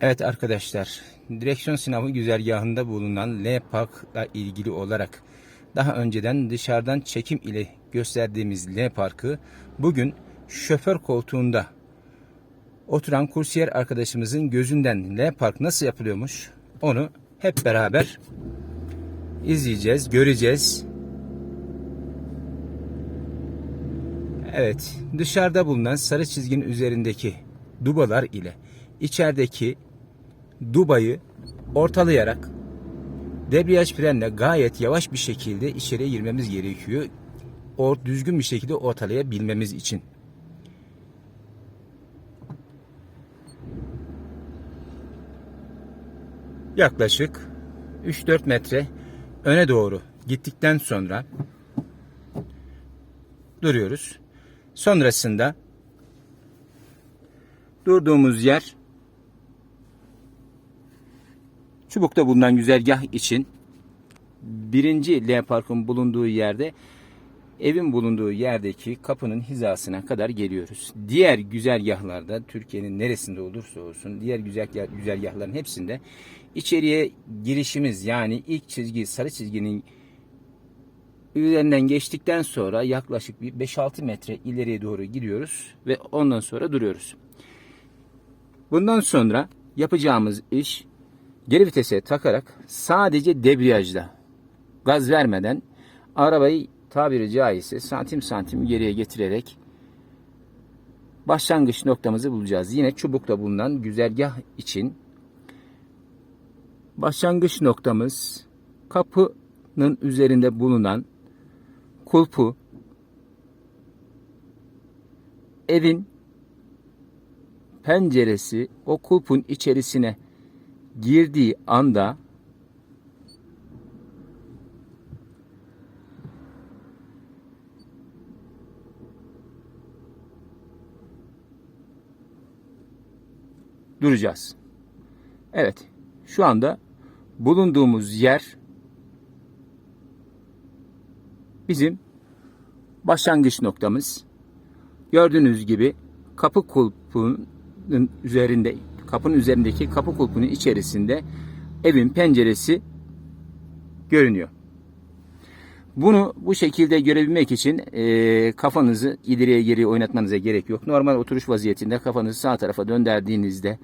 Evet arkadaşlar, direksiyon sınavı güzergahında bulunan L Park'la ilgili olarak daha önceden dışarıdan çekim ile gösterdiğimiz L Park'ı bugün şoför koltuğunda oturan kursiyer arkadaşımızın gözünden L Park nasıl yapılıyormuş onu hep beraber izleyeceğiz, göreceğiz. Evet, dışarıda bulunan sarı çizginin üzerindeki dubalar ile içerideki dubayı ortalayarak debriyaj frenle gayet yavaş bir şekilde içeriye girmemiz gerekiyor. O düzgün bir şekilde ortalayabilmemiz için. Yaklaşık 3-4 metre öne doğru gittikten sonra duruyoruz. Sonrasında durduğumuz yer Çubuk'ta bulunan güzergah için birinci L parkın bulunduğu yerde evin bulunduğu yerdeki kapının hizasına kadar geliyoruz. Diğer güzergahlarda Türkiye'nin neresinde olursa olsun diğer güzergah, güzergahların hepsinde içeriye girişimiz yani ilk çizgi sarı çizginin üzerinden geçtikten sonra yaklaşık bir 5-6 metre ileriye doğru gidiyoruz ve ondan sonra duruyoruz. Bundan sonra yapacağımız iş geri vitese takarak sadece debriyajla gaz vermeden arabayı tabiri caizse santim santim geriye getirerek başlangıç noktamızı bulacağız. Yine çubukta bulunan güzergah için başlangıç noktamız kapının üzerinde bulunan kulpu evin penceresi o kulpun içerisine girdiği anda duracağız. Evet. Şu anda bulunduğumuz yer bizim başlangıç noktamız. Gördüğünüz gibi kapı kulpunun üzerinde kapının üzerindeki kapı kulpunun içerisinde evin penceresi görünüyor. Bunu bu şekilde görebilmek için e, kafanızı ileriye geri oynatmanıza gerek yok. Normal oturuş vaziyetinde kafanızı sağ tarafa döndürdüğünüzde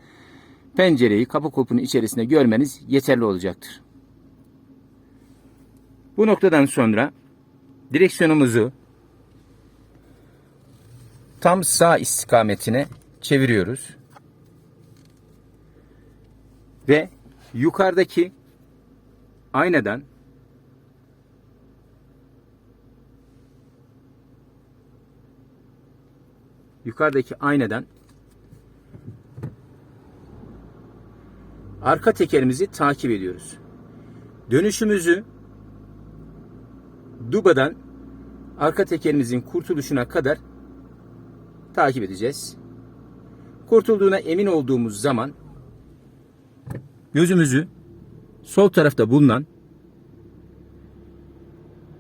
pencereyi kapı kulpunun içerisinde görmeniz yeterli olacaktır. Bu noktadan sonra direksiyonumuzu tam sağ istikametine çeviriyoruz. Ve yukarıdaki aynadan yukarıdaki aynadan arka tekerimizi takip ediyoruz. Dönüşümüzü dubadan arka tekerimizin kurtuluşuna kadar takip edeceğiz. Kurtulduğuna emin olduğumuz zaman gözümüzü sol tarafta bulunan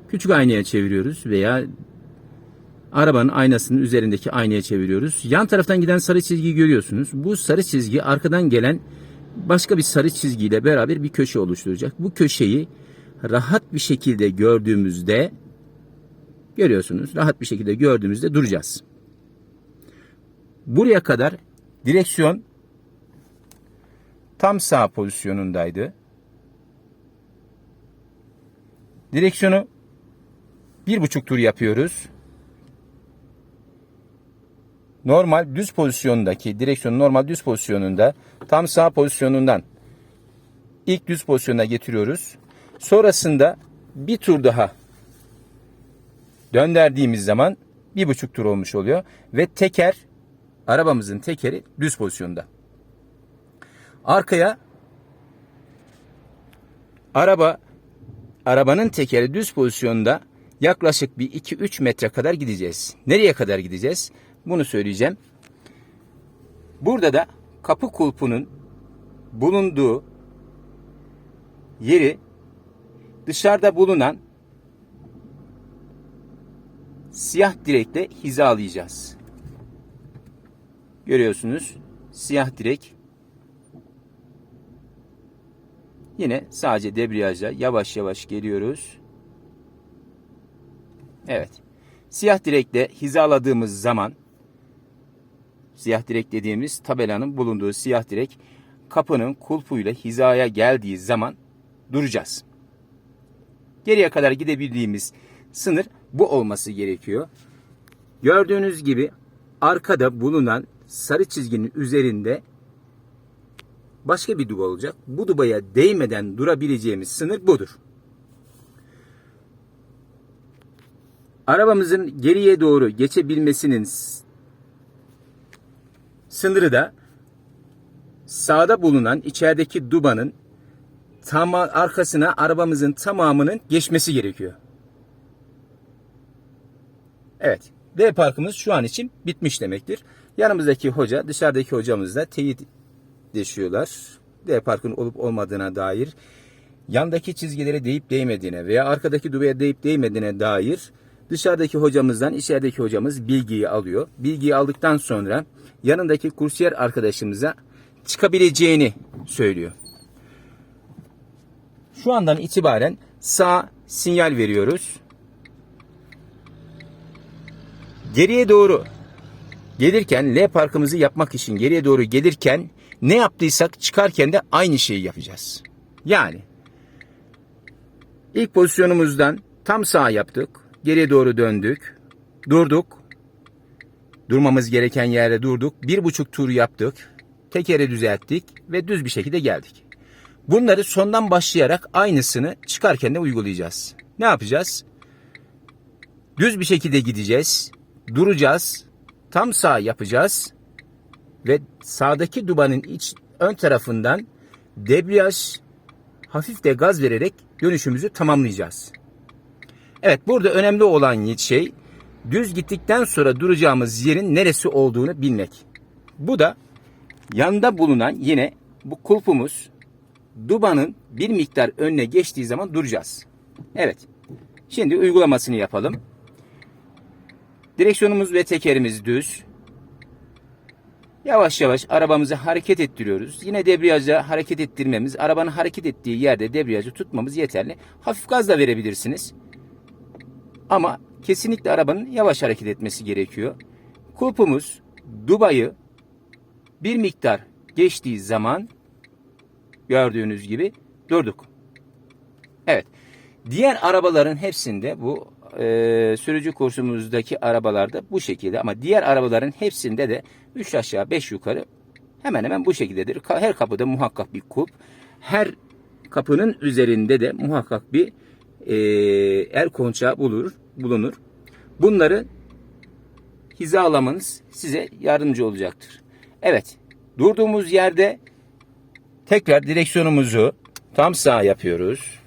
küçük aynaya çeviriyoruz veya arabanın aynasının üzerindeki aynaya çeviriyoruz. Yan taraftan giden sarı çizgiyi görüyorsunuz. Bu sarı çizgi arkadan gelen başka bir sarı çizgiyle beraber bir köşe oluşturacak. Bu köşeyi rahat bir şekilde gördüğümüzde görüyorsunuz. Rahat bir şekilde gördüğümüzde duracağız. Buraya kadar direksiyon tam sağ pozisyonundaydı. Direksiyonu bir buçuk tur yapıyoruz. Normal düz pozisyondaki direksiyonun normal düz pozisyonunda tam sağ pozisyonundan ilk düz pozisyona getiriyoruz. Sonrasında bir tur daha döndürdüğümüz zaman bir buçuk tur olmuş oluyor. Ve teker arabamızın tekeri düz pozisyonda. Arkaya araba arabanın tekeri düz pozisyonda yaklaşık bir 2-3 metre kadar gideceğiz. Nereye kadar gideceğiz? Bunu söyleyeceğim. Burada da kapı kulpunun bulunduğu yeri dışarıda bulunan siyah direkle hizalayacağız. Görüyorsunuz siyah direk Yine sadece debriyajla yavaş yavaş geliyoruz. Evet. Siyah direkle hizaladığımız zaman siyah direk dediğimiz tabelanın bulunduğu siyah direk kapının kulpuyla hizaya geldiği zaman duracağız. Geriye kadar gidebildiğimiz sınır bu olması gerekiyor. Gördüğünüz gibi arkada bulunan sarı çizginin üzerinde başka bir duba olacak. Bu dubaya değmeden durabileceğimiz sınır budur. Arabamızın geriye doğru geçebilmesinin sınırı da sağda bulunan içerideki dubanın tam arkasına arabamızın tamamının geçmesi gerekiyor. Evet. D parkımız şu an için bitmiş demektir. Yanımızdaki hoca, dışarıdaki hocamız da teyit deşiyorlar. D parkın olup olmadığına dair yandaki çizgilere değip değmediğine veya arkadaki dubaya değip değmediğine dair dışarıdaki hocamızdan içerideki hocamız bilgiyi alıyor. Bilgiyi aldıktan sonra yanındaki kursiyer arkadaşımıza çıkabileceğini söylüyor. Şu andan itibaren sağ sinyal veriyoruz. Geriye doğru gelirken L parkımızı yapmak için geriye doğru gelirken ne yaptıysak çıkarken de aynı şeyi yapacağız. Yani ilk pozisyonumuzdan tam sağ yaptık. Geriye doğru döndük. Durduk. Durmamız gereken yerde durduk. Bir buçuk tur yaptık. Tekeri düzelttik ve düz bir şekilde geldik. Bunları sondan başlayarak aynısını çıkarken de uygulayacağız. Ne yapacağız? Düz bir şekilde gideceğiz. Duracağız. Tam sağ yapacağız. Ve sağdaki dubanın iç ön tarafından debriyaj hafif de gaz vererek dönüşümüzü tamamlayacağız. Evet burada önemli olan şey düz gittikten sonra duracağımız yerin neresi olduğunu bilmek. Bu da yanda bulunan yine bu kulpumuz dubanın bir miktar önüne geçtiği zaman duracağız. Evet. Şimdi uygulamasını yapalım. Direksiyonumuz ve tekerimiz düz. Yavaş yavaş arabamızı hareket ettiriyoruz. Yine debriyajla hareket ettirmemiz, arabanın hareket ettiği yerde debriyajı tutmamız yeterli. Hafif gaz da verebilirsiniz. Ama kesinlikle arabanın yavaş hareket etmesi gerekiyor. Kulpumuz dubayı bir miktar geçtiği zaman gördüğünüz gibi durduk. Evet. Diğer arabaların hepsinde bu e, sürücü kursumuzdaki arabalarda bu şekilde ama diğer arabaların hepsinde de 3 aşağı 5 yukarı hemen hemen bu şekildedir. Her kapıda muhakkak bir kulp. Her kapının üzerinde de muhakkak bir e, el konçağı bulur, bulunur. Bunları hizalamanız size yardımcı olacaktır. Evet. Durduğumuz yerde tekrar direksiyonumuzu tam sağ yapıyoruz.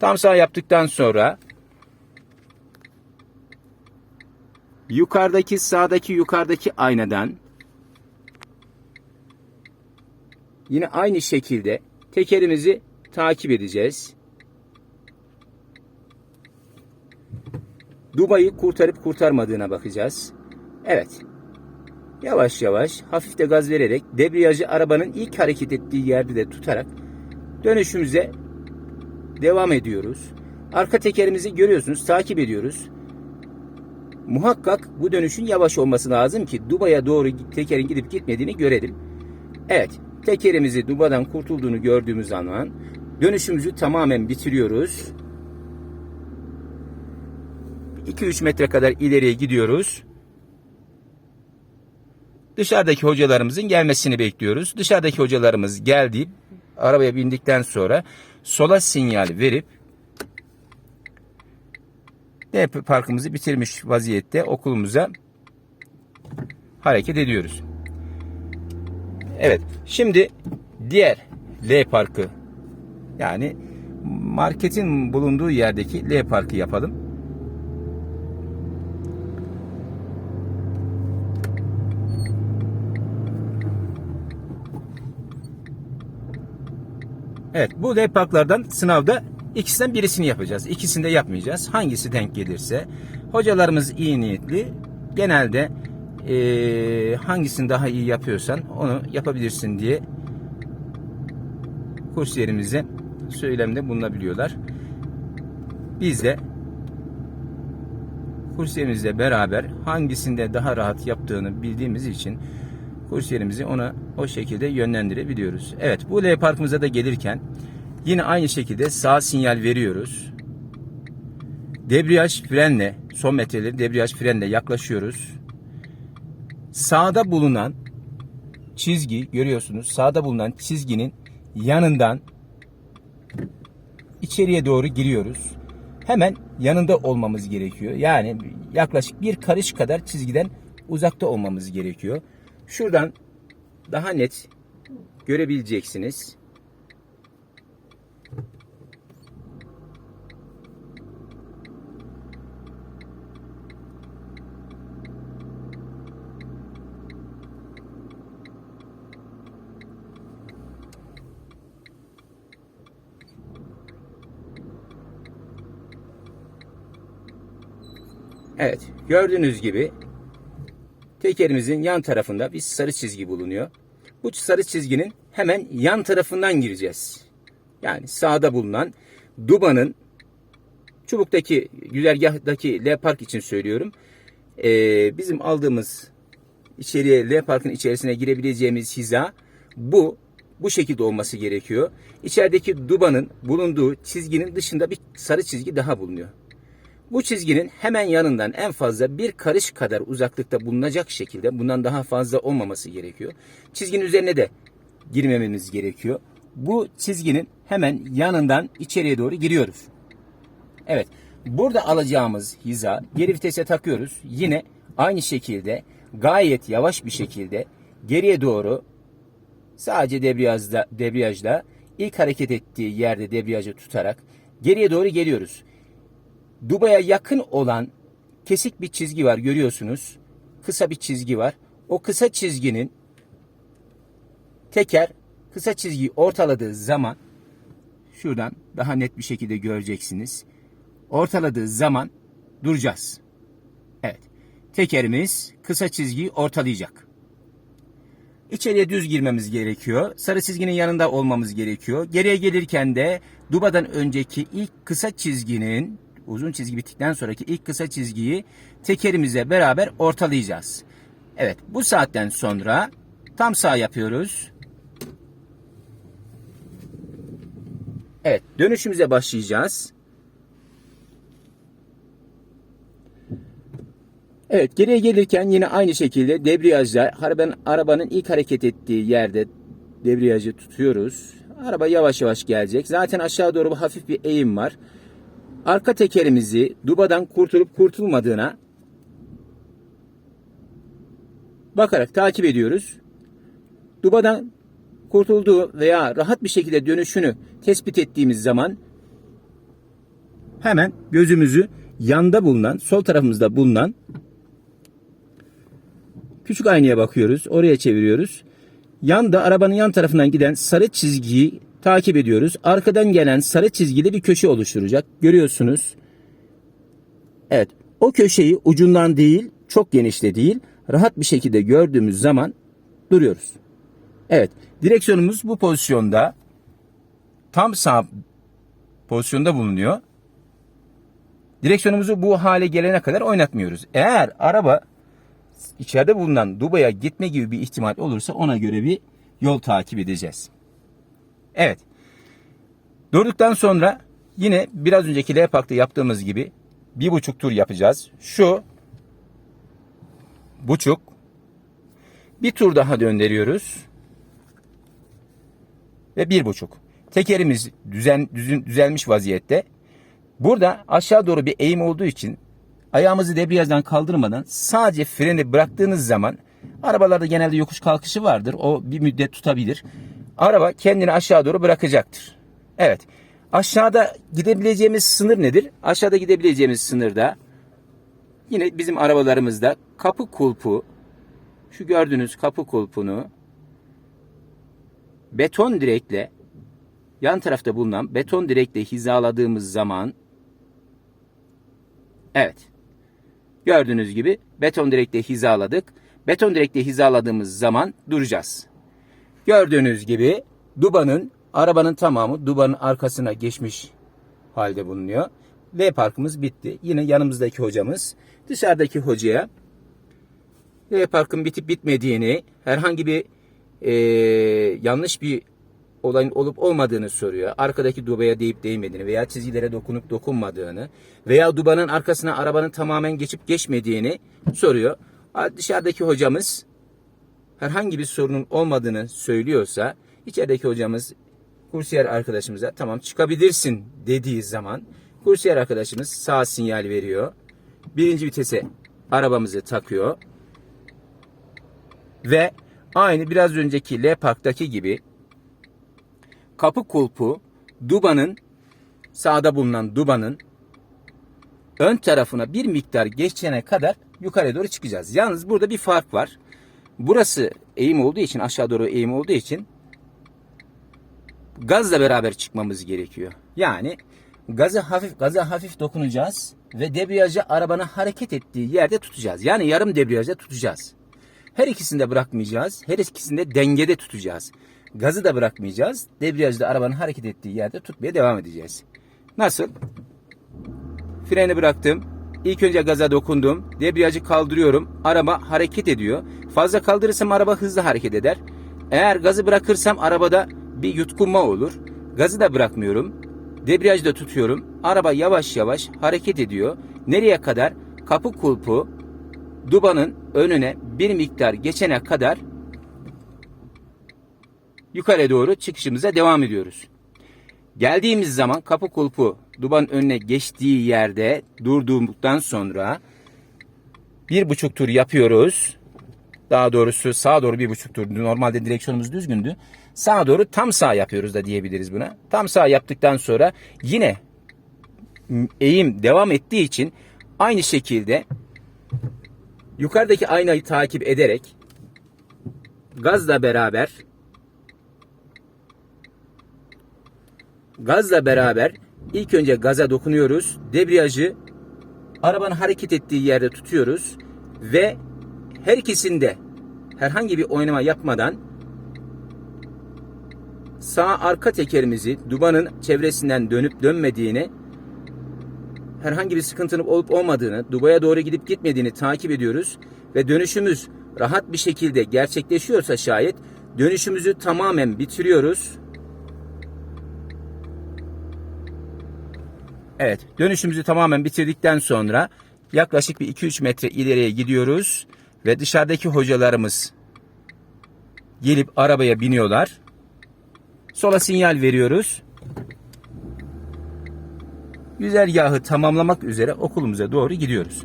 Tam sağ yaptıktan sonra yukarıdaki sağdaki yukarıdaki aynadan yine aynı şekilde tekerimizi takip edeceğiz. Dubayı kurtarıp kurtarmadığına bakacağız. Evet. Yavaş yavaş hafif de gaz vererek debriyajı arabanın ilk hareket ettiği yerde de tutarak dönüşümüze devam ediyoruz. Arka tekerimizi görüyorsunuz, takip ediyoruz. Muhakkak bu dönüşün yavaş olması lazım ki Dubai'ye doğru tekerin gidip gitmediğini görelim. Evet, tekerimizi Duba'dan kurtulduğunu gördüğümüz zaman dönüşümüzü tamamen bitiriyoruz. 2-3 metre kadar ileriye gidiyoruz. Dışarıdaki hocalarımızın gelmesini bekliyoruz. Dışarıdaki hocalarımız geldi. Arabaya bindikten sonra sola sinyal verip D parkımızı bitirmiş vaziyette okulumuza hareket ediyoruz. Evet. Şimdi diğer L parkı yani marketin bulunduğu yerdeki L parkı yapalım. Evet bu L parklardan sınavda ikisinden birisini yapacağız. İkisini de yapmayacağız. Hangisi denk gelirse. Hocalarımız iyi niyetli. Genelde eee, hangisini daha iyi yapıyorsan onu yapabilirsin diye kursiyerimize söylemde bulunabiliyorlar. Biz de kursiyerimizle beraber hangisinde daha rahat yaptığını bildiğimiz için kursiyerimizi ona o şekilde yönlendirebiliyoruz. Evet bu L parkımıza da gelirken yine aynı şekilde sağ sinyal veriyoruz. Debriyaj frenle son metreleri debriyaj frenle yaklaşıyoruz. Sağda bulunan çizgi görüyorsunuz. Sağda bulunan çizginin yanından içeriye doğru giriyoruz. Hemen yanında olmamız gerekiyor. Yani yaklaşık bir karış kadar çizgiden uzakta olmamız gerekiyor. Şuradan daha net görebileceksiniz. Evet, gördüğünüz gibi tekerimizin yan tarafında bir sarı çizgi bulunuyor. Bu sarı çizginin hemen yan tarafından gireceğiz. Yani sağda bulunan dubanın çubuktaki güzergahdaki L park için söylüyorum. Ee, bizim aldığımız içeriye L parkın içerisine girebileceğimiz hiza bu bu şekilde olması gerekiyor. İçerideki dubanın bulunduğu çizginin dışında bir sarı çizgi daha bulunuyor. Bu çizginin hemen yanından en fazla bir karış kadar uzaklıkta bulunacak şekilde bundan daha fazla olmaması gerekiyor. Çizginin üzerine de girmememiz gerekiyor. Bu çizginin hemen yanından içeriye doğru giriyoruz. Evet. Burada alacağımız hiza geri vitese takıyoruz. Yine aynı şekilde gayet yavaş bir şekilde geriye doğru sadece debriyajda, debriyajda ilk hareket ettiği yerde debriyajı tutarak geriye doğru geliyoruz. Dubaya yakın olan kesik bir çizgi var görüyorsunuz. Kısa bir çizgi var. O kısa çizginin teker kısa çizgiyi ortaladığı zaman şuradan daha net bir şekilde göreceksiniz. Ortaladığı zaman duracağız. Evet. Tekerimiz kısa çizgiyi ortalayacak. İçeriye düz girmemiz gerekiyor. Sarı çizginin yanında olmamız gerekiyor. Geriye gelirken de dubadan önceki ilk kısa çizginin uzun çizgi bittikten sonraki ilk kısa çizgiyi tekerimize beraber ortalayacağız. Evet bu saatten sonra tam sağ yapıyoruz. Evet dönüşümüze başlayacağız. Evet geriye gelirken yine aynı şekilde debriyajla arabanın, arabanın ilk hareket ettiği yerde debriyajı tutuyoruz. Araba yavaş yavaş gelecek. Zaten aşağı doğru hafif bir eğim var arka tekerimizi dubadan kurtulup kurtulmadığına bakarak takip ediyoruz. Dubadan kurtulduğu veya rahat bir şekilde dönüşünü tespit ettiğimiz zaman hemen gözümüzü yanda bulunan, sol tarafımızda bulunan küçük aynaya bakıyoruz. Oraya çeviriyoruz. Yanda arabanın yan tarafından giden sarı çizgiyi takip ediyoruz. Arkadan gelen sarı çizgili bir köşe oluşturacak. Görüyorsunuz. Evet. O köşeyi ucundan değil, çok genişte değil, rahat bir şekilde gördüğümüz zaman duruyoruz. Evet. Direksiyonumuz bu pozisyonda tam sağ pozisyonda bulunuyor. Direksiyonumuzu bu hale gelene kadar oynatmıyoruz. Eğer araba içeride bulunan Dubai'ye gitme gibi bir ihtimal olursa ona göre bir yol takip edeceğiz. Evet. Durduktan sonra yine biraz önceki L Park'ta yaptığımız gibi bir buçuk tur yapacağız. Şu buçuk bir tur daha döndürüyoruz. Ve bir buçuk. Tekerimiz düzen, düzün, düzelmiş vaziyette. Burada aşağı doğru bir eğim olduğu için ayağımızı debriyajdan kaldırmadan sadece freni bıraktığınız zaman arabalarda genelde yokuş kalkışı vardır. O bir müddet tutabilir araba kendini aşağı doğru bırakacaktır. Evet. Aşağıda gidebileceğimiz sınır nedir? Aşağıda gidebileceğimiz sınırda yine bizim arabalarımızda kapı kulpu şu gördüğünüz kapı kulpunu beton direkle yan tarafta bulunan beton direkle hizaladığımız zaman evet gördüğünüz gibi beton direkle hizaladık. Beton direkle hizaladığımız zaman duracağız. Gördüğünüz gibi dubanın Arabanın tamamı dubanın arkasına geçmiş halde bulunuyor. L parkımız bitti. Yine yanımızdaki hocamız dışarıdaki hocaya L parkın bitip bitmediğini, herhangi bir eee, yanlış bir olayın olup olmadığını soruyor. Arkadaki dubaya değip değmediğini veya çizgilere dokunup dokunmadığını veya dubanın arkasına arabanın tamamen geçip geçmediğini soruyor. Dışarıdaki hocamız herhangi bir sorunun olmadığını söylüyorsa içerideki hocamız kursiyer arkadaşımıza tamam çıkabilirsin dediği zaman kursiyer arkadaşımız sağ sinyal veriyor. Birinci vitese arabamızı takıyor. Ve aynı biraz önceki L Park'taki gibi kapı kulpu dubanın sağda bulunan dubanın ön tarafına bir miktar geçene kadar yukarı doğru çıkacağız. Yalnız burada bir fark var. Burası eğim olduğu için aşağı doğru eğim olduğu için gazla beraber çıkmamız gerekiyor. Yani gazı hafif gaza hafif dokunacağız ve debriyajı arabanın hareket ettiği yerde tutacağız. Yani yarım debriyajda tutacağız. Her ikisini de bırakmayacağız. Her ikisini de dengede tutacağız. Gazı da bırakmayacağız. Debriyajı da arabanın hareket ettiği yerde tutmaya devam edeceğiz. Nasıl? Freni bıraktım. İlk önce gaza dokundum. Debriyajı kaldırıyorum. Araba hareket ediyor. Fazla kaldırırsam araba hızlı hareket eder. Eğer gazı bırakırsam arabada bir yutkunma olur. Gazı da bırakmıyorum. Debriyajı da tutuyorum. Araba yavaş yavaş hareket ediyor. Nereye kadar? Kapı kulpu dubanın önüne bir miktar geçene kadar yukarı doğru çıkışımıza devam ediyoruz. Geldiğimiz zaman kapı kulpu dubanın önüne geçtiği yerde durduğumdan sonra bir buçuk tur yapıyoruz. Daha doğrusu sağa doğru bir buçuk tur. Normalde direksiyonumuz düzgündü. Sağa doğru tam sağ yapıyoruz da diyebiliriz buna. Tam sağ yaptıktan sonra yine eğim devam ettiği için aynı şekilde yukarıdaki aynayı takip ederek gazla beraber gazla beraber ilk önce gaza dokunuyoruz. Debriyajı arabanın hareket ettiği yerde tutuyoruz ve her ikisinde herhangi bir oynama yapmadan sağ arka tekerimizi dubanın çevresinden dönüp dönmediğini herhangi bir sıkıntının olup olmadığını, Dubai'ye doğru gidip gitmediğini takip ediyoruz ve dönüşümüz rahat bir şekilde gerçekleşiyorsa şayet dönüşümüzü tamamen bitiriyoruz. Evet, dönüşümüzü tamamen bitirdikten sonra yaklaşık bir 2-3 metre ileriye gidiyoruz ve dışarıdaki hocalarımız gelip arabaya biniyorlar. Sola sinyal veriyoruz. Güzergahı tamamlamak üzere okulumuza doğru gidiyoruz.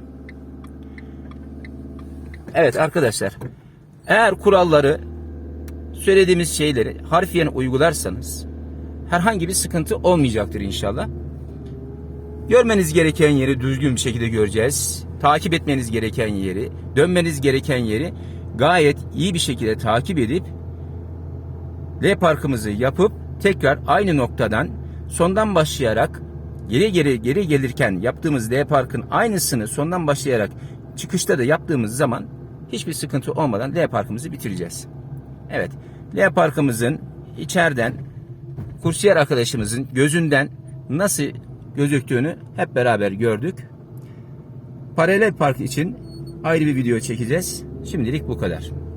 Evet arkadaşlar, eğer kuralları söylediğimiz şeyleri harfiyen uygularsanız herhangi bir sıkıntı olmayacaktır inşallah. Görmeniz gereken yeri düzgün bir şekilde göreceğiz. Takip etmeniz gereken yeri, dönmeniz gereken yeri gayet iyi bir şekilde takip edip L parkımızı yapıp tekrar aynı noktadan sondan başlayarak geri geri geri gelirken yaptığımız L parkın aynısını sondan başlayarak çıkışta da yaptığımız zaman hiçbir sıkıntı olmadan L parkımızı bitireceğiz. Evet. L parkımızın içeriden kursiyer arkadaşımızın gözünden nasıl gözüktüğünü hep beraber gördük. Paralel park için ayrı bir video çekeceğiz. Şimdilik bu kadar.